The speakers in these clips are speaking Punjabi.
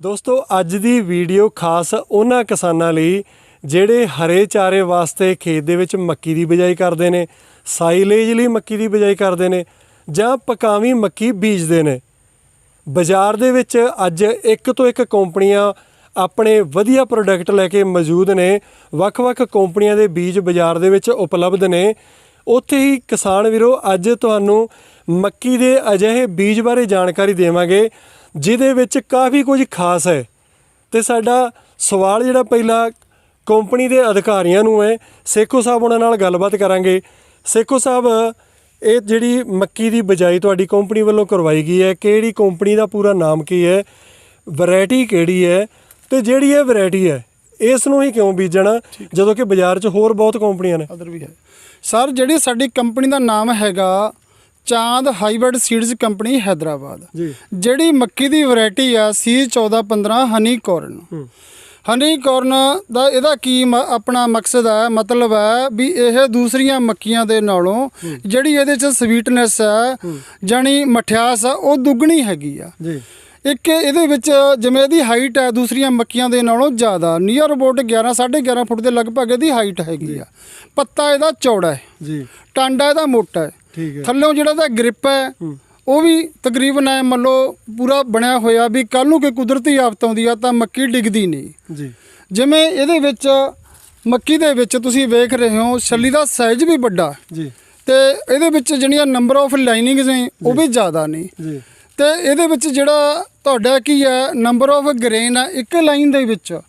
ਦੋਸਤੋ, ਅੱਜ ਦੀ ਵੀਡੀਓ ਖਾਸ ਉਹਨਾਂ ਕਿਸਾਨਾਂ ਲਈ ਜਿਹੜੇ ਹਰੇ ਚਾਰੇ ਵਾਸਤੇ ਖੇਤ ਦੇ ਵਿੱਚ ਮੱਕੀ ਦੀ ਬਿਜਾਈ ਕਰਦੇ ਨੇ, ਸਾਈਲੇਜ ਲਈ ਮੱਕੀ ਦੀ ਬਿਜਾਈ ਕਰਦੇ ਨੇ ਜਾਂ ਪਕਾਵੀਂ ਮੱਕੀ ਬੀਜਦੇ ਨੇ। ਬਾਜ਼ਾਰ ਦੇ ਵਿੱਚ ਅੱਜ ਇੱਕ ਤੋਂ ਇੱਕ ਕੰਪਨੀਆਂ ਆਪਣੇ ਵਧੀਆ ਪ੍ਰੋਡਕਟ ਲੈ ਕੇ ਮੌਜੂਦ ਨੇ। ਵੱਖ-ਵੱਖ ਕੰਪਨੀਆਂ ਦੇ ਬੀਜ ਬਾਜ਼ਾਰ ਦੇ ਵਿੱਚ ਉਪਲਬਧ ਨੇ। ਉੱਥੇ ਹੀ ਕਿਸਾਨ ਵੀਰੋ, ਅੱਜ ਤੁਹਾਨੂੰ ਮੱਕੀ ਦੇ ਅਜਿਹੇ ਬੀਜ ਬਾਰੇ ਜਾਣਕਾਰੀ ਦੇਵਾਂਗੇ। ਜਿਹਦੇ ਵਿੱਚ ਕਾਫੀ ਕੁਝ ਖਾਸ ਹੈ। ਤੇ ਸਾਡਾ ਸਵਾਲ ਜਿਹੜਾ ਪਹਿਲਾ ਕੰਪਨੀ ਦੇ ਅਧਿਕਾਰੀਆਂ ਨੂੰ ਹੈ, ਸੇਖੋ ਸਾਹਿਬ ਉਹਨਾਂ ਨਾਲ ਗੱਲਬਾਤ ਕਰਾਂਗੇ। ਸੇਖੋ ਸਾਹਿਬ, ਇਹ ਜਿਹੜੀ ਮੱਕੀ ਦੀ ਬਜਾਈ ਤੁਹਾਡੀ ਕੰਪਨੀ ਵੱਲੋਂ ਕਰਵਾਈ ਗਈ ਹੈ, ਕਿਹੜੀ ਕੰਪਨੀ ਦਾ ਪੂਰਾ ਨਾਮ ਕੀ ਹੈ, ਵੈਰਾਈਟੀ ਕਿਹੜੀ ਹੈ ਤੇ ਜਿਹੜੀ ਇਹ ਵੈਰਾਈਟੀ ਹੈ, ਇਸ ਨੂੰ ਹੀ ਕਿਉਂ ਬੀਜਣਾ, ਜਦੋਂ ਕਿ ਬਾਜ਼ਾਰ 'ਚ ਹੋਰ ਬਹੁਤ ਕੰਪਨੀਆਂ ਨੇ? ਅਦਰ ਵੀ ਹੈ। ਸਰ ਜਿਹੜੀ ਸਾਡੀ ਕੰਪਨੀ ਦਾ ਨਾਮ ਹੈਗਾ ਚਾਂਦ ਹਾਈਬ੍ਰਿਡ ਸੀਡਜ਼ ਕੰਪਨੀ ਜੀ। ਜਿਹੜੀ ਮੱਕੀ ਦੀ ਵੈਰਾਈਟੀ ਆ ਸੀ 1415 ਹਨੀ ਕਾਰਨ। ਹਨੀ ਕਾਰਨ ਦਾ ਇਹਦਾ ਕੀ ਆਪਣਾ ਮਕਸਦ ਹੈ ਮਤਲਬ ਹੈ ਵੀ ਇਹ ਦੂਸਰੀਆਂ ਮੱਕੀਆਂ ਦੇ ਨਾਲੋਂ ਜਿਹੜੀ ਇਹਦੇ ਚ ਸਵੀਟਨੈਸ ਹੈ। ਜਾਨੀ ਮਠਿਆਸ ਆ ਉਹ ਦੁੱਗਣੀ ਹੈਗੀ ਆ। ਜੀ। ਇੱਕ ਇਹਦੇ ਵਿੱਚ ਜਿਵੇਂ ਇਹਦੀ ਹਾਈਟ ਹੈ ਦੂਸਰੀਆਂ ਮੱਕੀਆਂ ਦੇ ਨਾਲੋਂ ਜ਼ਿਆਦਾ ਨੀਅਰ ਅਬਾਊਟ 11 11.5 ਫੁੱਟ ਦੇ ਲਗਭਗ ਇਹਦੀ ਹਾਈਟ ਹੈਗੀ ਆ। ਪੱਤਾ ਇਹਦਾ ਚੌੜਾ ਹੈ। ਜੀ। ਟਾਂਡਾ ਇਹਦਾ ਮੋਟਾ ਹੈ। ਥੱਲੋਂ ਜਿਹੜਾ ਇਹਦਾ ਗ੍ਰਿਪ ਹੈ ਉਹ ਵੀ ਤਕਰੀਬਨ ਐ ਮੰਨ ਲਓ ਪੂਰਾ ਬਣਿਆ ਹੋਇਆ ਵੀ ਕੱਲ ਨੂੰ ਕੋਈ ਕੁਦਰਤੀ ਆਫਤ ਆਉਂਦੀ ਆ ਤਾਂ ਮੱਕੀ ਡਿੱਗਦੀ ਨਹੀਂ। ਜੀ। ਜਿਵੇਂ ਇਹਦੇ ਵਿੱਚ ਮੱਕੀ ਦੇ ਵਿੱਚ ਤੁਸੀਂ ਵੇਖ ਰਹੇ ਹੋ ਛੱਲੀ ਦਾ ਸਾਈਜ਼ ਵੀ ਵੱਡਾ। ਜੀ। ਤੇ ਇਹਦੇ ਵਿੱਚ ਜਿਹੜੀਆਂ ਨੰਬਰ ਆਫ ਲਾਈਨਿੰਗਸ ਨੇ ਉਹ ਵੀ ਜ਼ਿਆਦਾ ਨੇ। ਜੀ। ਤੇ ਇਹਦੇ ਵਿੱਚ ਜਿਹੜਾ ਤੁਹਾਡਾ ਕੀ ਹੈ ਨੰਬਰ ਆਫ ਗ੍ਰੇਨ ਆ ਇੱਕ ਲਾਈਨ ਦੇ ਵਿੱਚ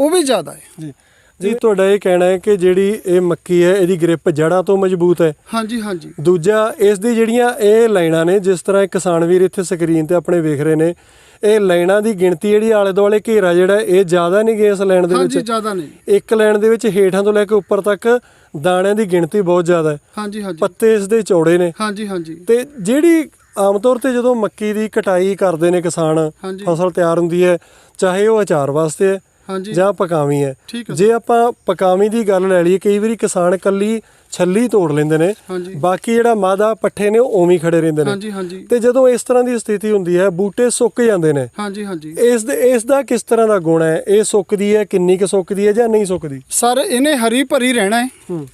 ਉਹ ਵੀ ਜ਼ਿਆਦਾ ਹੈ। ਜੀ। ਜੀ ਤੁਹਾਡਾ ਇਹ ਕਹਿਣਾ ਹੈ ਕਿ ਜਿਹੜੀ ਇਹ ਮੱਕੀ ਹੈ ਇਹਦੀ ਗ੍ਰਿਪ ਜੜਾਂ ਤੋਂ ਮਜ਼ਬੂਤ ਹੈ। ਹਾਂਜੀ ਹਾਂਜੀ। ਦੂਜਾ ਇਸ ਦੀ ਜਿਹੜੀਆਂ ਇਹ ਲਾਈਨਾਂ ਨੇ ਜਿਸ ਤਰ੍ਹਾਂ ਕਿਸਾਨ ਵੀਰ ਇੱਥੇ ਸਕਰੀਨ ਤੇ ਆਪਣੇ ਵੇਖ ਰਹੇ ਨੇ ਇਹ ਲਾਈਨਾਂ ਦੀ ਗਿਣਤੀ ਜਿਹੜੀ ਆਲੇ ਦੁਆਲੇ ਘੇਰਾ ਜਿਹੜਾ ਇਹ ਜ਼ਿਆਦਾ ਨਹੀਂ ਗੇ ਇਸ ਲਾਈਨ ਦੇ ਹਾਂਜੀ ਵਿੱਚ? ਜ਼ਿਆਦਾ ਨਹੀਂ। ਇੱਕ ਲਾਈਨ ਦੇ ਵਿੱਚ ਹੇਠਾਂ ਤੋਂ ਲੈ ਕੇ ਉੱਪਰ ਤੱਕ ਦਾਣਿਆਂ ਦੀ ਗਿਣਤੀ ਬਹੁਤ ਜ਼ਿਆਦਾ ਹੈ। ਹਾਂਜੀ ਹਾਂਜੀ। ਪੱਤੇ ਇਸ ਦੇ ਚੌੜੇ ਨੇ। ਹਾਂਜੀ ਹਾਂਜੀ। ਤੇ ਜਿਹੜੀ ਆਮ ਤੌਰ ਤੇ ਜਦੋਂ ਮੱਕੀ ਦੀ ਕਟਾਈ ਕਰਦੇ ਨੇ ਕਿਸਾਨ ਹਾਂਜੀ। ਫਸਲ ਤਿਆਰ ਹੁੰਦੀ ਹੈ ਚਾਹੇ ਉਹ ਅਚਾਰ ਵਾਸਤੇ ਹੈ ਹਾਂਜੀ ਜਾਂ ਪਕਾਵੀ ਹੈ। ਜੇ ਆਪਾਂ ਪਕਾਵੀ ਦੀ ਗੱਲ ਲੈ ਲਈਏ ਕਈ ਵਾਰੀ ਕਿਸਾਨ ਕੱਲੀ ਛੱਲੀ ਤੋੜ ਲੈਂਦੇ ਨੇ। ਬਾਕੀ ਜਿਹੜਾ ਮਾਦਾ ਪੱਠੇ ਨੇ ਉਹ ਉਵੇਂ ਖੜੇ ਰਹਿੰਦੇ ਨੇ। ਹਾਂਜੀ ਹਾਂਜੀ। ਤੇ ਜਦੋਂ ਇਸ ਤਰ੍ਹਾਂ ਦੀ ਸਥਿਤੀ ਹੁੰਦੀ ਹੈ ਬੂਟੇ ਸੁੱਕ ਜਾਂਦੇ ਨੇ। ਹਾਂਜੀ ਹਾਂਜੀ। ਇਸ ਦੇ ਇਸ ਦਾ ਕਿਸ ਤਰ੍ਹਾਂ ਦਾ ਗੁਣ ਹੈ? ਇਹ ਸੁੱਕਦੀ ਹੈ ਕਿੰਨੀ ਕੁ ਸੁੱਕਦੀ ਹੈ ਜਾਂ ਨਹੀਂ ਸੁੱਕਦੀ? ਸਰ ਇਹਨੇ ਹਰੀ ਭਰੀ ਰਹਿਣਾ ਹੈ। ਹੂੰ।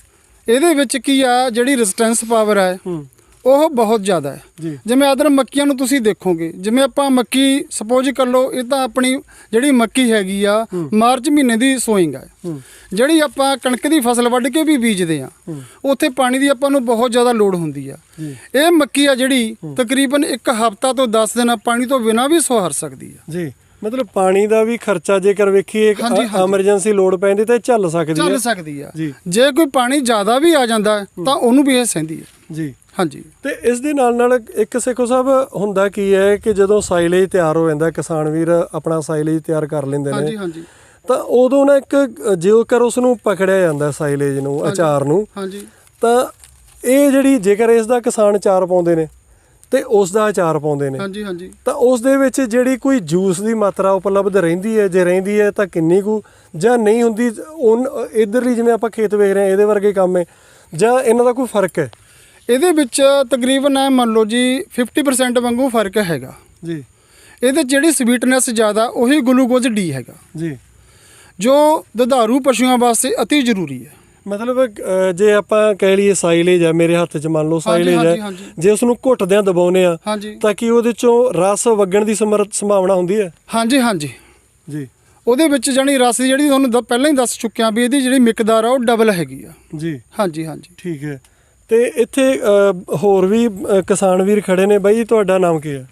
ਇਹਦੇ ਵਿੱਚ ਕੀ ਆ ਜਿਹੜੀ ਰੈਜ਼ਿਸਟੈਂਸ ਪਾਵਰ ਹੂੰ। ਉਹ ਬਹੁਤ ਜ਼ਿਆਦਾ ਹੈ। ਜਿਵੇਂ ਅਦਰ ਮੱਕੀਆਂ ਨੂੰ ਤੁਸੀਂ ਦੇਖੋਗੇ ਜਿਵੇਂ ਆਪਾਂ ਮੱਕੀ ਸਪੋਜ਼ ਕਰ ਲਓ ਇਹ ਤਾਂ ਆਪਣੀ ਜਿਹੜੀ ਮੱਕੀ ਹੈਗੀ ਆ ਮਾਰਚ ਮਹੀਨੇ ਦੀ ਸੋਇੰਗ ਹੈ। ਜਿਹੜੀ ਆਪਾਂ ਕਣਕ ਦੀ ਫਸਲ ਵੱਢ ਕੇ ਵੀ ਬੀਜਦੇ ਆ ਉੱਥੇ ਪਾਣੀ ਦੀ ਆਪਾਂ ਨੂੰ ਬਹੁਤ ਜ਼ਿਆਦਾ ਲੋੜ ਹੁੰਦੀ ਆ। ਇਹ ਮੱਕੀ ਆ ਜਿਹੜੀ ਤਕਰੀਬਨ ਇੱਕ ਹਫ਼ਤਾ ਤੋਂ 10 ਦਿਨ ਪਾਣੀ ਤੋਂ ਬਿਨਾਂ ਵੀ ਸਹਾਰ ਸਕਦੀ ਆ। ਜੀ ਮਤਲਬ ਪਾਣੀ ਦਾ ਵੀ ਖਰਚਾ ਜੇਕਰ ਵੇਖੀਏ ਹਾਂਜੀ। ਐਮਰਜੈਂਸੀ ਲੋੜ ਪੈਂਦੀ ਤਾਂ ਚੱਲ ਸਕਦੀ ਹੈ ਚੱਲ ਸਕਦੀ ਆ। ਜੀ। ਕੋਈ ਪਾਣੀ ਜ਼ਿਆਦਾ ਵੀ ਆ ਜਾਂਦਾ ਤਾਂ ਉਹਨੂੰ ਵੀ ਇਹ ਸਹਿੰਦੀ ਹੈ ਜੀ। ਹਾਂਜੀ। ਤੇ ਇਸ ਦੇ ਨਾਲ ਨਾਲ ਇੱਕ ਸੇਖੋ ਸਾਹਿਬ ਹੁੰਦਾ ਕੀ ਹੈ ਕਿ ਜਦੋਂ ਸਾਈਲੇਜ ਤਿਆਰ ਹੋ ਜਾਂਦਾ ਕਿਸਾਨ ਵੀਰ ਆਪਣਾ ਸਾਈਲੇਜ ਤਿਆਰ ਕਰ ਲੈਂਦੇ ਨੇ। ਹਾਂਜੀ ਹਾਂਜੀ। ਤਾਂ ਉਦੋਂ ਨਾ ਇੱਕ ਜੇਕਰ ਉਸ ਨੂੰ ਪਕੜਿਆ ਜਾਂਦਾ ਸਾਈਲੇਜ ਨੂੰ ਅਚਾਰ ਨੂੰ ਹਾਂਜੀ। ਤਾਂ ਇਹ ਜਿਹੜੀ ਜੇਕਰ ਇਸ ਦਾ ਕਿਸਾਨ ਅਚਾਰ ਪਾਉਂਦੇ ਨੇ ਤੇ ਉਸ ਦਾ ਅਚਾਰ ਪਾਉਂਦੇ ਨੇ। ਹਾਂਜੀ ਹਾਂਜੀ। ਤਾਂ ਉਸ ਦੇ ਵਿੱਚ ਜਿਹੜੀ ਕੋਈ ਜੂਸ ਦੀ ਮਾਤਰਾ ਉਪਲਬਧ ਰਹਿੰਦੀ ਹੈ ਜੇ ਰਹਿੰਦੀ ਹੈ ਤਾਂ ਕਿੰਨੀ ਕੁ ਜਾਂ ਨਹੀਂ ਹੁੰਦੀ ਉਨ ਇਧਰਲੀ ਜਿਵੇਂ ਆਪਾਂ ਖੇਤ ਵੇਖ ਰਹੇ ਹਾਂ ਇਹਦੇ ਵਰਗੇ ਕੰਮ ਹੈ ਜਾਂ ਇਹਨਾਂ ਦਾ ਕੋਈ ਫ਼ਰਕ ਹੈ? ਇਹਦੇ ਵਿੱਚ ਤਕਰੀਬਨ ਐ ਮੰਨ ਲਓ ਜੀ 50% ਵਾਂਗੂ ਫ਼ਰਕ ਹੈਗਾ। ਜੀ। ਇਹਦੇ ਜਿਹੜੀ ਸਵੀਟਨੈਸ ਜ਼ਿਆਦਾ ਉਹੀ ਗਲੂਕੋਜ਼ ਡੀ ਹੈਗਾ। ਜੀ। ਜੋ ਦੁਧਾਰੂ ਪਸ਼ੂਆਂ ਵਾਸਤੇ ਅਤੀ ਜ਼ਰੂਰੀ ਹੈ। ਮਤਲਬ ਜੇ ਆਪਾਂ ਕਹਿ ਲਈਏ ਸਾਈਲੇਜ ਹੈ ਮੇਰੇ ਹੱਥ 'ਚ ਮੰਨ ਲਓ ਸਾਈਲੇਜ ਹਾਂਜੀ, ਹੈ ਹਾਂਜੀ। ਜੇ ਉਸ ਨੂੰ ਘੁੱਟਦਿਆਂ ਦਬਾਉਨੇ ਆ ਹਾਂਜੀ। ਤਾਂ ਕੀ ਉਹਦੇ ਚੋਂ ਰਸ ਵਗਣ ਦੀ ਸਮਰ- ਸੰਭਾਵਨਾ ਹੁੰਦੀ ਹੈ? ਹਾਂਜੀ ਹਾਂਜੀ। ਜੀ। ਉਹਦੇ ਵਿੱਚ ਜਾਨੀ ਰਸ ਜਿਹੜੀ ਤੁਹਾਨੂੰ ਦ- ਪਹਿਲਾਂ ਹੀ ਦੱਸ ਚੁੱਕਿਆ ਵੀ ਇਹਦੀ ਜਿਹੜੀ ਮਿਕਦਾਰ ਆ ਉਹ ਡਬਲ ਹੈਗੀ ਆ। ਜੀ। ਹਾਂਜੀ ਹਾਂਜੀ। ਠੀਕ ਹੈ। ਤੇ ਇੱਥੇ ਹੋਰ ਵੀ ਕਿਸਾਨ ਵੀਰ ਖੜੇ ਨੇ ਬਾਈ ਤੁਹਾਡਾ ਨਾਮ ਕੀ ਹੈ?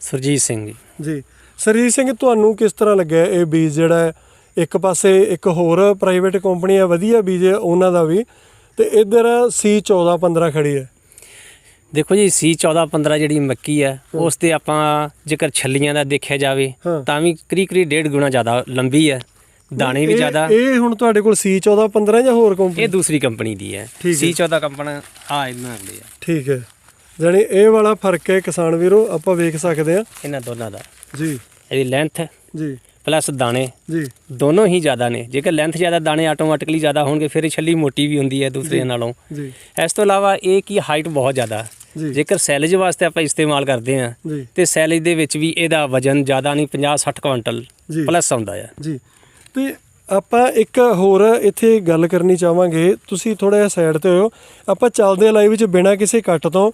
ਸੁਰਜੀਤ ਸਿੰਘ ਜੀ। ਜੀ। ਸਰਜੀਤ ਸਿੰਘ ਤੁਹਾਨੂੰ ਕਿਸ ਤਰ੍ਹਾਂ ਲੱਗਿਆ ਇਹ ਬੀਜ ਜਿਹੜਾ ਹੈ? ਇੱਕ ਪਾਸੇ ਇੱਕ ਹੋਰ ਪ੍ਰਾਈਵੇਟ ਕੰਪਨੀ ਆ ਵਧੀਆ ਬੀਜ ਹੈ ਉਹਨਾਂ ਦਾ ਵੀ। ਤੇ ਇੱਧਰ ਸੀ 1415 ਖੜੀ ਹੈ। ਦੇਖੋ ਜੀ ਸੀ 14 15 ਜਿਹੜੀ ਮੱਕੀ ਹੈ ਉਸ ਤੇ ਆਪਾਂ ਜੇਕਰ ਛੱਲੀਆਂ ਦਾ ਦੇਖਿਆ ਜਾਵੇ ਹਾਂ। ਤਾਂ ਵੀ ਕਰੀ ਕਰੀ ਡੇਢ ਗੁਣਾ ਜ਼ਿਆਦਾ ਲੰਬੀ ਹੈ। ਦਾਣੇ ਵੀ ਇਹ- ਜ਼ਿਆਦਾ। ਇਹ ਹੁਣ ਤੁਹਾਡੇ ਕੋਲ ਸੀ 1415 ਜਾਂ ਹੋਰ ਕੰਪਨੀ ਇਹ ਦੂਸਰੀ ਕੰਪਨੀ ਦੀ ਹੈ। ਠੀਕ ਹੈ। 14 ਕੰਪਨੀ ਆ ਇਹਨਾਂ ਅਗਲੇ ਆ ਠੀਕ ਹੈ। ਜਾਣੀ ਇਹ ਵਾਲਾ ਫ਼ਰਕ ਹੈ ਕਿਸਾਨ ਵੀਰੋ ਆਪਾਂ ਵੇਖ ਸਕਦੇ ਆ ਇਹਨਾਂ ਦੋਨਾਂ ਦਾ। ਜੀ। ਇਹਦੀ ਲੈਂਥ ਜੀ। ਪਲੱਸ ਦਾਣੇ। ਜੀ। ਦੋਨੋਂ ਹੀ ਜ਼ਿਆਦਾ ਨੇ। ਜੇਕਰ ਲੈਂਥ ਜ਼ਿਆਦਾ ਦਾਣੇ ਆਟੋਮੈਟਿਕਲੀ ਜ਼ਿਆਦਾ ਹੋਣਗੇ ਫਿਰ ਇਹ ਛੱਲੀ ਮੋਟੀ ਵੀ ਹੁੰਦੀ ਹੈ ਦੂਸਰੇ ਨਾਲੋਂ। ਜੀ। ਇਸ ਤੋਂ ਇਲਾਵਾ ਇਹ ਕੀ ਹਾਈਟ ਬਹੁਤ ਜ਼ਿਆਦਾ। ਜੀ। ਜੇਕਰ ਸੈਲੇਜ ਵਾਸਤੇ ਆਪਾਂ ਇਸਤੇਮਾਲ ਕਰਦੇ ਹਾਂ ਜੀ। ਤੇ ਸੈਲੇਜ ਦੇ ਵਿੱਚ ਵੀ ਇਹਦਾ ਵਜਨ ਜ਼ਿਆਦਾ ਨਹੀਂ 50 60 ਕੁਇੰਟਲ ਜੀ। ਪਲੱਸ ਆਉਂਦਾ ਆ ਜੀ। ਤੇ ਆਪਾਂ ਇੱਕ ਹੋਰ ਇੱਥੇ ਗੱਲ ਕਰਨੀ ਚਾਹਾਂਗੇ। ਤੁਸੀਂ ਥੋੜਾ ਜਿਹਾ ਸਾਈਡ ਤੇ ਹੋਇਓ। ਆਪਾਂ ਚੱਲਦੇ ਲਾਈਵ ਵਿੱਚ ਬਿਨਾਂ ਕਿਸੇ ਕੱਟ ਤੋਂ।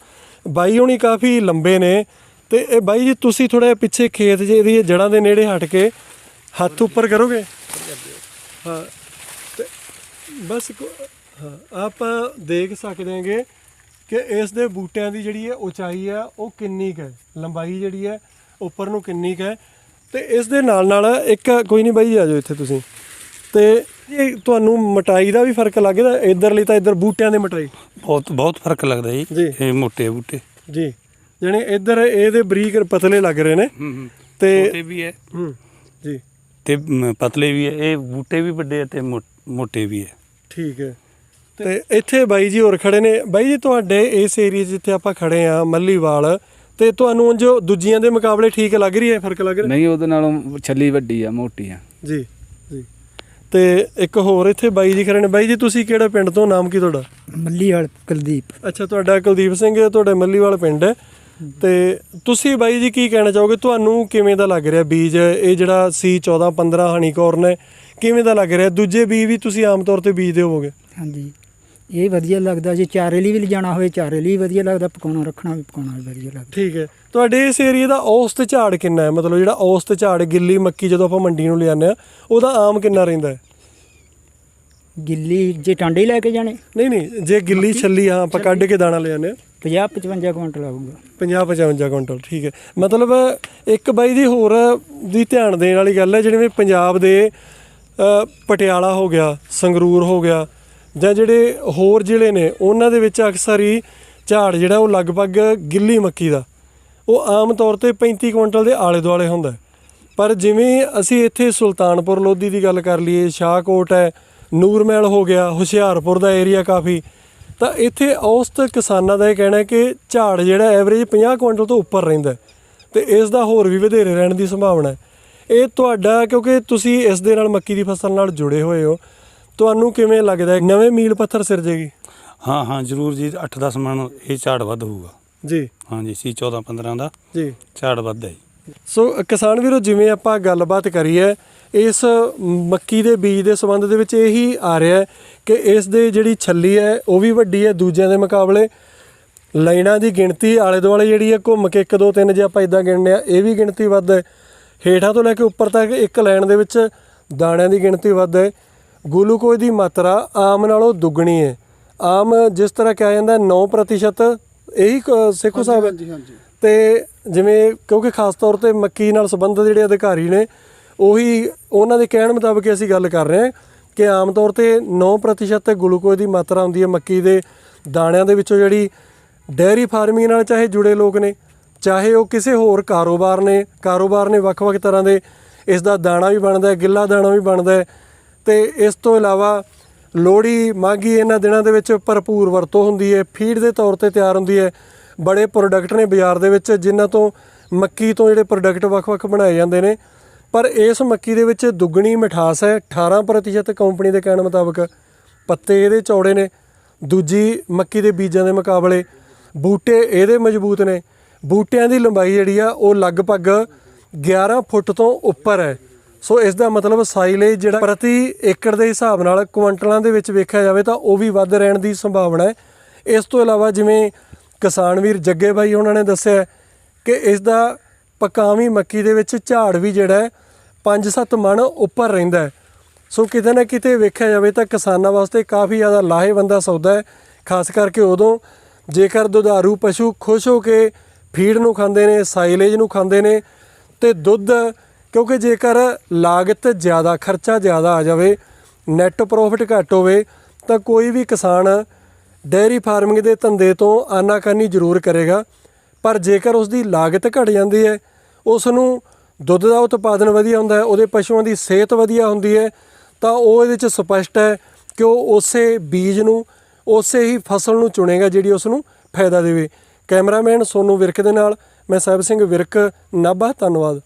ਬਾਈ ਹੋਣੀ ਕਾਫੀ ਲੰਬੇ ਨੇ। ਤੇ ਇਹ ਬਾਈ ਜੀ, ਤੁਸੀਂ ਥੋੜਾ ਜਿਹਾ ਪਿੱਛੇ ਖੇਤ ਜੇ ਇਹਦੀ ਜੜਾਂ ਦੇ ਨੇੜੇ ਹਟ ਕੇ ਹੱਥ ਉੱਪਰ ਕਰੋਗੇ? ਹਾਂ। ਤੇ ਬਸ ਹਾਂ, ਆਪਾਂ ਦੇਖ ਸਕਦੇ ਹਾਂਗੇ ਕਿ ਇਸ ਦੇ ਬੂਟਿਆਂ ਦੀ ਜਿਹੜੀ ਹੈ ਉਚਾਈ ਹੈ, ਉਹ ਕਿੰਨੀ ਕੁ ਹੈ? ਲੰਬਾਈ ਜਿਹੜੀ ਹੈ, ਉੱਪਰ ਨੂੰ ਕਿੰਨੀ ਕੁ ਹੈ? ਤੇ ਇਸ ਦੇ ਨਾਲ ਨਾਲ ਇੱਕ ਕੋਈ ਨਹੀਂ ਬਾਈ ਜੀ ਆ ਜਾਓ ਇੱਥੇ ਤੁਸੀਂ। ਤੇ ਇਹ ਤੁਹਾਨੂੰ ਮਟਾਈ ਦਾ ਵੀ ਫ਼ਰਕ ਲੱਗਦਾ ਇਧਰਲੀ ਤਾਂ ਇਧਰ ਬੂਟਿਆਂ ਦੇ ਮਟਾਈ ਬਹੁਤ ਬਹੁਤ ਫ਼ਰਕ ਲੱਗਦਾ ਜੀ। ਇਹ ਮੋਟੇ ਬੂਟੇ। ਜੀ ਜਾਣੀ ਇਧਰ ਇਹਦੇ ਬਰੀਕ ਪਤਲੇ ਲੱਗ ਰਹੇ ਨੇ। ਤੇ ਛੋਟੇ ਵੀ ਹੈ। ਜੀ। ਤੇ ਪਤਲੇ ਵੀ ਹੈ ਇਹ ਬੂਟੇ ਵੀ ਵੱਡੇ ਤੇ ਮੋਟੇ ਵੀ ਹੈ। ਠੀਕ ਹੈ। ਤੇ ਇੱਥੇ ਬਾਈ ਜੀ ਹੋਰ ਖੜੇ ਨੇ। ਬਾਈ ਜੀ ਤੁਹਾਡੇ ਇਸ ਏਰੀਆ ਜਿੱਥੇ ਆਪਾਂ ਖੜੇ ਆ ਮੱਲੀਵਾਲ ਤੇ ਤੁਹਾਨੂੰ ਜੋ ਦੂਜੀਆਂ ਦੇ ਮੁਕਾਬਲੇ ਠੀਕ ਲੱਗ ਰਹੀ ਹੈ ਫ਼ਰਕ ਲੱਗ ਰਿਹਾ? ਨਹੀਂ ਉਹਦੇ ਨਾਲੋਂ ਛੱਲੀ ਵੱਡੀ ਆ ਮੋਟੀ ਆ। ਜੀ ਜੀ। ਤੇ ਇੱਕ ਹੋਰ ਇੱਥੇ ਬਾਈ ਜੀ ਖੜੇ ਨੇ। ਬਾਈ ਜੀ ਤੁਸੀਂ ਕਿਹੜਾ ਪਿੰਡ ਤੋਂ? ਨਾਮ ਕੀ ਤੁਹਾਡਾ? ਮੱਲੀਵਾਲ ਕੁਲਦੀਪ। ਅੱਛਾ ਤੁਹਾਡਾ ਕੁਲਦੀਪ ਸਿੰਘ ਤੁਹਾਡੇ ਮੱਲੀਵਾਲ ਪਿੰਡ ਹੈ। ਤੇ ਤੁਸੀਂ ਬਾਈ ਜੀ ਕੀ ਕਹਿਣਾ ਚਾਹੋਗੇ? ਤੁਹਾਨੂੰ ਕਿਵੇਂ ਦਾ ਲੱਗ ਰਿਹਾ ਬੀਜ? ਇਹ ਜਿਹੜਾ ਸੀ 14 15 ਹਨੀਕੋਰਨ ਹੈ ਕਿਵੇਂ ਦਾ ਲੱਗ ਰਿਹਾ? ਦੂਜੇ ਬੀਜ ਵੀ ਤੁਸੀਂ ਆਮ ਤੌਰ ਤੇ ਬੀਜਦੇ ਹੋਵੋਗੇ। ਹਾਂਜੀ। ਇਹ ਵਧੀਆ ਲੱਗਦਾ ਜੇ ਚਾਰੇ ਲਈ ਵੀ ਲਿਜਾਣਾ ਹੋਵੇ ਚਾਰੇ ਲਈ ਵਧੀਆ ਲੱਗਦਾ ਪਕਾਉਣਾ ਰੱਖਣਾ ਵੀ ਪਕਾਉਣਾ ਵੀ ਵਧੀਆ ਲੱਗਦਾ। ਠੀਕ ਹੈ। ਤੁਹਾਡੇ ਇਸ ਏਰੀਆ ਦਾ ਔਸਤ ਝਾੜ ਕਿੰਨਾ ਹੈ? ਮਤਲਬ ਜਿਹੜਾ ਔਸਤ ਝਾੜ ਗਿੱਲੀ ਮੱਕੀ ਜਦੋਂ ਆਪਾਂ ਮੰਡੀ ਨੂੰ ਲਿਆਉਂਦੇ ਆ ਉਹਦਾ ਆਮ ਕਿੰਨਾ ਰਹਿੰਦਾ ਹੈ? ਗਿੱਲੀ ਜੇ ਟਾਂਡੇ ਲੈ ਕੇ ਜਾਣੇ। ਨਹੀਂ ਨਹੀਂ ਜੇ ਗਿੱਲੀ ਛੱਲੀ ਹਾਂ ਆਪਾਂ ਕੱਢ ਕੇ ਦਾਣਾ ਲਿਆਉਂਦੇ ਆ 50 55 ਕੁਇੰਟਲ ਆਊਗਾ। 50 55 ਕੁਇੰਟਲ ਠੀਕ ਹੈ। ਮਤਲਬ ਇੱਕ ਬਾਈ ਦੀ ਹੋਰ ਦੀ ਧਿਆਨ ਦੇਣ ਵਾਲੀ ਗੱਲ ਹੈ ਜਿਵੇਂ ਪੰਜਾਬ ਦੇ ਪਟਿਆਲਾ ਹੋ ਗਿਆ ਸੰਗਰੂਰ ਹੋ ਗਿਆ ਜਾਂ ਜਿਹੜੇ ਹੋਰ ਜ਼ਿਲ੍ਹੇ ਨੇ, ਉਹਨਾਂ ਦੇ ਵਿੱਚ ਅਕਸਰ ਹੀ ਝਾੜ ਜਿਹੜਾ ਉਹ ਲਗਭਗ ਗਿੱਲੀ ਮੱਕੀ ਦਾ। ਉਹ ਆਮ ਤੌਰ ਤੇ 35 ਕੁਇੰਟਲ ਦੇ ਆਲੇ ਦੁਆਲੇ ਹੁੰਦਾ ਪਰ ਜਿਵੇਂ ਅਸੀਂ ਇੱਥੇ ਸੁਲਤਾਨਪੁਰ ਲੋਧੀ ਦੀ ਗੱਲ ਕਰ ਲਈਏ, ਸ਼ਾਹਕੋਟ ਹੈ, ਨੂਰਮਹਿਲ ਹੋ ਗਿਆ, ਹੁਸ਼ਿਆਰਪੁਰ ਦਾ ਏਰੀਆ ਕਾਫੀ, ਤਾਂ ਇੱਥੇ ਔਸਤ ਕਿਸਾਨਾਂ ਦਾ ਇਹ ਕਹਿਣਾ ਹੈ ਕਿ ਝਾੜ ਜਿਹੜਾ ਐਵਰੇਜ 50 ਕੁਇੰਟਲ ਤੋਂ ਉੱਪਰ ਰਹਿੰਦਾ ਹੈ ਤੇ ਇਸ ਦਾ ਹੋਰ ਵੀ ਵਧੇਰੇ ਰਹਿਣ ਦੀ ਸੰਭਾਵਨਾ ਹੈ। ਇਹ ਤੁਹਾਡਾ, ਕਿਉਂਕਿ ਤੁਸੀਂ ਇਸ ਦੇ ਨਾਲ ਮੱਕੀ ਦੀ ਫਸਲ ਨਾਲ ਜੁੜੇ ਹੋਏ ਹੋ ਤੁਹਾਨੂੰ ਕਿਵੇਂ ਲੱਗਦਾ ਹੈ? ਨਵੇਂ ਮੀਲ ਪੱਥਰ ਸਿਰਜੇਗੀ ਹਾਂ ਹਾਂ ਜ਼ਰੂਰ ਜੀ। 8-10 ਮਣ ਇਹ ਝਾੜ ਵੱਧ ਹੋਊਗਾ। ਜੀ। ਹਾਂਜੀ ਸੀ 14-15 ਦਾ ਜੀ। ਝਾੜ ਵੱਧ ਹੈ ਜੀ। ਸੋ ਕਿਸਾਨ ਵੀਰੋ ਜਿਵੇਂ ਆਪਾਂ ਗੱਲਬਾਤ ਕਰੀ ਹੈ ਇਸ ਮੱਕੀ ਦੇ ਬੀਜ ਦੇ ਸੰਬੰਧ ਦੇ ਵਿੱਚ ਇਹੀ ਆ ਰਿਹਾ ਹੈ ਕਿ ਇਸ ਦੇ ਜਿਹੜੀ ਛੱਲੀ ਹੈ ਉਹ ਵੀ ਵੱਡੀ ਹੈ ਦੂਜਿਆਂ ਦੇ ਮੁਕਾਬਲੇ। ਲਾਈਨਾਂ ਦੀ ਗਿਣਤੀ ਆਲੇ ਦੁਆਲੇ ਜਿਹੜੀ ਹੈ ਘੁੰਮ ਕੇ 1 2 3 ਜੇ ਆਪਾਂ ਇਦਾਂ ਗਿਣਨੇ ਆ ਇਹ ਵੀ ਗਿਣਤੀ ਵੱਧ ਹੈ। ਹੇਠਾਂ ਤੋਂ ਲੈ ਕੇ ਉੱਪਰ ਤੱਕ ਇੱਕ ਲਾਈਨ ਦੇ ਵਿੱਚ ਦਾਣਿਆਂ ਦੀ ਗਿਣਤੀ ਵੱਧ ਹੈ। ਗਲੂਕੋਜ਼ ਦੀ ਮਾਤਰਾ ਆਮ ਨਾਲੋਂ ਦੁੱਗਣੀ ਹੈ। ਆਮ ਜਿਸ ਤਰ੍ਹਾਂ ਕਿਹਾ ਜਾਂਦਾ 9% ਇਹੀ ਸੇਖੋ ਸਾਹਿਬ ਹਾਂਜੀ ਹਾਂਜੀ। ਤੇ ਜਿਵੇਂ ਕਿਉਂਕਿ ਖਾਸ ਤੌਰ ਤੇ ਮੱਕੀ ਨਾਲ ਸੰਬੰਧਿਤ ਜਿਹੜੇ ਅਧਿਕਾਰੀ ਨੇ ਉਹੀ ਉਹਨਾਂ ਦੇ ਕਹਿਣ ਮੁਤਾਬਕ ਅਸੀਂ ਗੱਲ ਕਰ ਰਹੇ ਹਾਂ ਕਿ ਆਮ ਤੌਰ ਤੇ 9% ਤੇ ਗਲੂਕੋਜ਼ ਦੀ ਮਾਤਰਾ ਹੁੰਦੀ ਹੈ ਮੱਕੀ ਦੇ ਦਾਣਿਆਂ ਦੇ ਵਿੱਚੋਂ ਜਿਹੜੀ ਡੈਰੀ ਫਾਰਮਿੰਗ ਨਾਲ ਚਾਹੇ ਜੁੜੇ ਲੋਕ ਨੇ ਚਾਹੇ ਉਹ ਕਿਸੇ ਹੋਰ ਕਾਰੋਬਾਰ ਨੇ ਕਾਰੋਬਾਰ ਨੇ ਵੱਖ-ਵੱਖ ਤਰ੍ਹਾਂ ਦੇ ਇਸ ਦਾ ਦਾਣਾ ਵੀ ਬਣਦਾ ਹੈ ਗਿੱਲਾ ਦਾਣਾ ਵੀ ਬਣਦਾ ਹੈ। ਤੇ ਇਸ ਤੋਂ ਇਲਾਵਾ ਲੋਹੜੀ ਮਾਘੀ ਇਹਨਾਂ ਦਿਨਾਂ ਦੇ ਵਿੱਚ ਭਰਪੂਰ ਵਰਤੋਂ ਹੁੰਦੀ ਹੈ, ਫੀਡ ਦੇ ਤੌਰ ਤੇ ਤਿਆਰ ਹੁੰਦੀ ਹੈ। ਬੜੇ ਪ੍ਰੋਡਕਟ ਨੇ ਬਾਜ਼ਾਰ ਦੇ ਵਿੱਚ, ਜਿਨ੍ਹਾਂ ਤੋਂ ਮੱਕੀ ਤੋਂ ਜਿਹੜੇ ਪ੍ਰੋਡਕਟ ਵੱਖ-ਵੱਖ ਬਣਾਏ ਜਾਂਦੇ ਨੇ। ਪਰ ਇਸ ਮੱਕੀ ਦੇ ਵਿੱਚ ਦੁੱਗਣੀ ਮਿਠਾਸ ਹੈ 18% ਕੰਪਨੀ ਦੇ ਕਹਿਣ ਮੁਤਾਬਕ। ਪੱਤੇ ਇਹਦੇ ਚੌੜੇ ਨੇ। ਦੂਜੀ ਮੱਕੀ ਦੇ ਬੀਜਾਂ ਦੇ ਮੁਕਾਬਲੇ ਬੂਟੇ ਇਹਦੇ ਮਜ਼ਬੂਤ ਨੇ। ਬੂਟਿਆਂ ਦੀ ਲੰਬਾਈ ਜਿਹੜੀ ਆ, ਉਹ ਲਗਭਗ 11 ਫੁੱਟ ਤੋਂ ਉੱਪਰ ਹੈ। ਸੋ ਇਸ ਦਾ ਮਤਲਬ ਸਾਈਲੇਜ ਜਿਹੜਾ ਪ੍ਰਤੀ ਏਕੜ ਦੇ ਹਿਸਾਬ ਨਾਲ ਕੁਇੰਟਲਾਂ ਦੇ ਵਿੱਚ ਵੇਖਿਆ ਜਾਵੇ ਤਾਂ ਉਹ ਵੀ ਵੱਧ ਰਹਿਣ ਦੀ ਸੰਭਾਵਨਾ ਹੈ। ਇਸ ਤੋਂ ਇਲਾਵਾ ਜਿਵੇਂ ਕਿਸਾਨ ਵੀਰ ਜੱਗੇ ਬਾਈ ਉਹਨਾਂ ਨੇ ਦੱਸਿਆ ਕਿ ਇਸ ਦਾ ਪਕਾਵੀਂ ਮੱਕੀ ਦੇ ਵਿੱਚ ਝਾੜ ਵੀ ਜਿਹੜਾ ਹੈ 5-7 ਮਣ ਉੱਪਰ ਰਹਿੰਦਾ ਸੋ ਕਿਤੇ ਨਾ ਕਿਤੇ ਵੇਖਿਆ ਜਾਵੇ ਤਾਂ ਕਿਸਾਨਾਂ ਵਾਸਤੇ ਕਾਫੀ ਜ਼ਿਆਦਾ ਲਾਹੇਵੰਦਾ ਸੌਦਾ ਹੈ। ਖਾਸ ਕਰਕੇ ਉਦੋਂ ਜੇਕਰ ਦੁਧਾਰੂ ਪਸ਼ੂ ਖੁਸ਼ ਹੋ ਕੇ ਫੀਡ ਨੂੰ ਖਾਂਦੇ ਨੇ ਸਾਈਲੇਜ ਨੂੰ ਖਾਂਦੇ ਨੇ ਤੇ ਦੁੱਧ ਕਿਉਂਕਿ ਜੇਕਰ ਲਾਗਤ ਜ਼ਿਆਦਾ, ਖਰਚਾ ਜ਼ਿਆਦਾ ਆ ਜਾਵੇ ਨੈਟ ਪ੍ਰੋਫਿਟ ਘੱਟ ਹੋਵੇ, ਤਾਂ ਕੋਈ ਵੀ ਕਿਸਾਨ ਡੇਅਰੀ ਫਾਰਮਿੰਗ ਦੇ ਧੰਦੇ ਤੋਂ ਆਨਾਕਾਨੀ ਜ਼ਰੂਰ ਕਰੇਗਾ। ਪਰ ਜੇਕਰ ਉਸ ਦੀ ਲਾਗਤ ਘਟ ਜਾਂਦੀ ਹੈ ਉਸ ਨੂੰ ਦੁੱਧ ਦਾ ਉਤਪਾਦਨ ਵਧੀਆ ਹੁੰਦਾ ਹੈ, ਉਹਦੇ ਪਸ਼ੂਆਂ ਦੀ ਸਿਹਤ ਵਧੀਆ ਹੁੰਦੀ ਹੈ, ਤਾਂ ਉਹ ਇਹਦੇ ਚ ਸਪਸ਼ਟ ਹੈ ਕਿ ਉਹ ਉਸੇ ਬੀਜ ਨੂੰ, ਉਸੇ ਹੀ ਫਸਲ ਨੂੰ ਚੁਣੇਗਾ ਜਿਹੜੀ ਉਸ ਨੂੰ ਫਾਇਦਾ ਦੇਵੇ। ਕੈਮਰਾਮੈਨ ਸੋਨੂ ਵਿਰਕ ਦੇ ਨਾਲ, ਮੈਂ ਸਾਹਿਬ ਸਿੰਘ ਵਿਰਕ, ਨਾਭਾ, ਧੰਨਵਾਦ।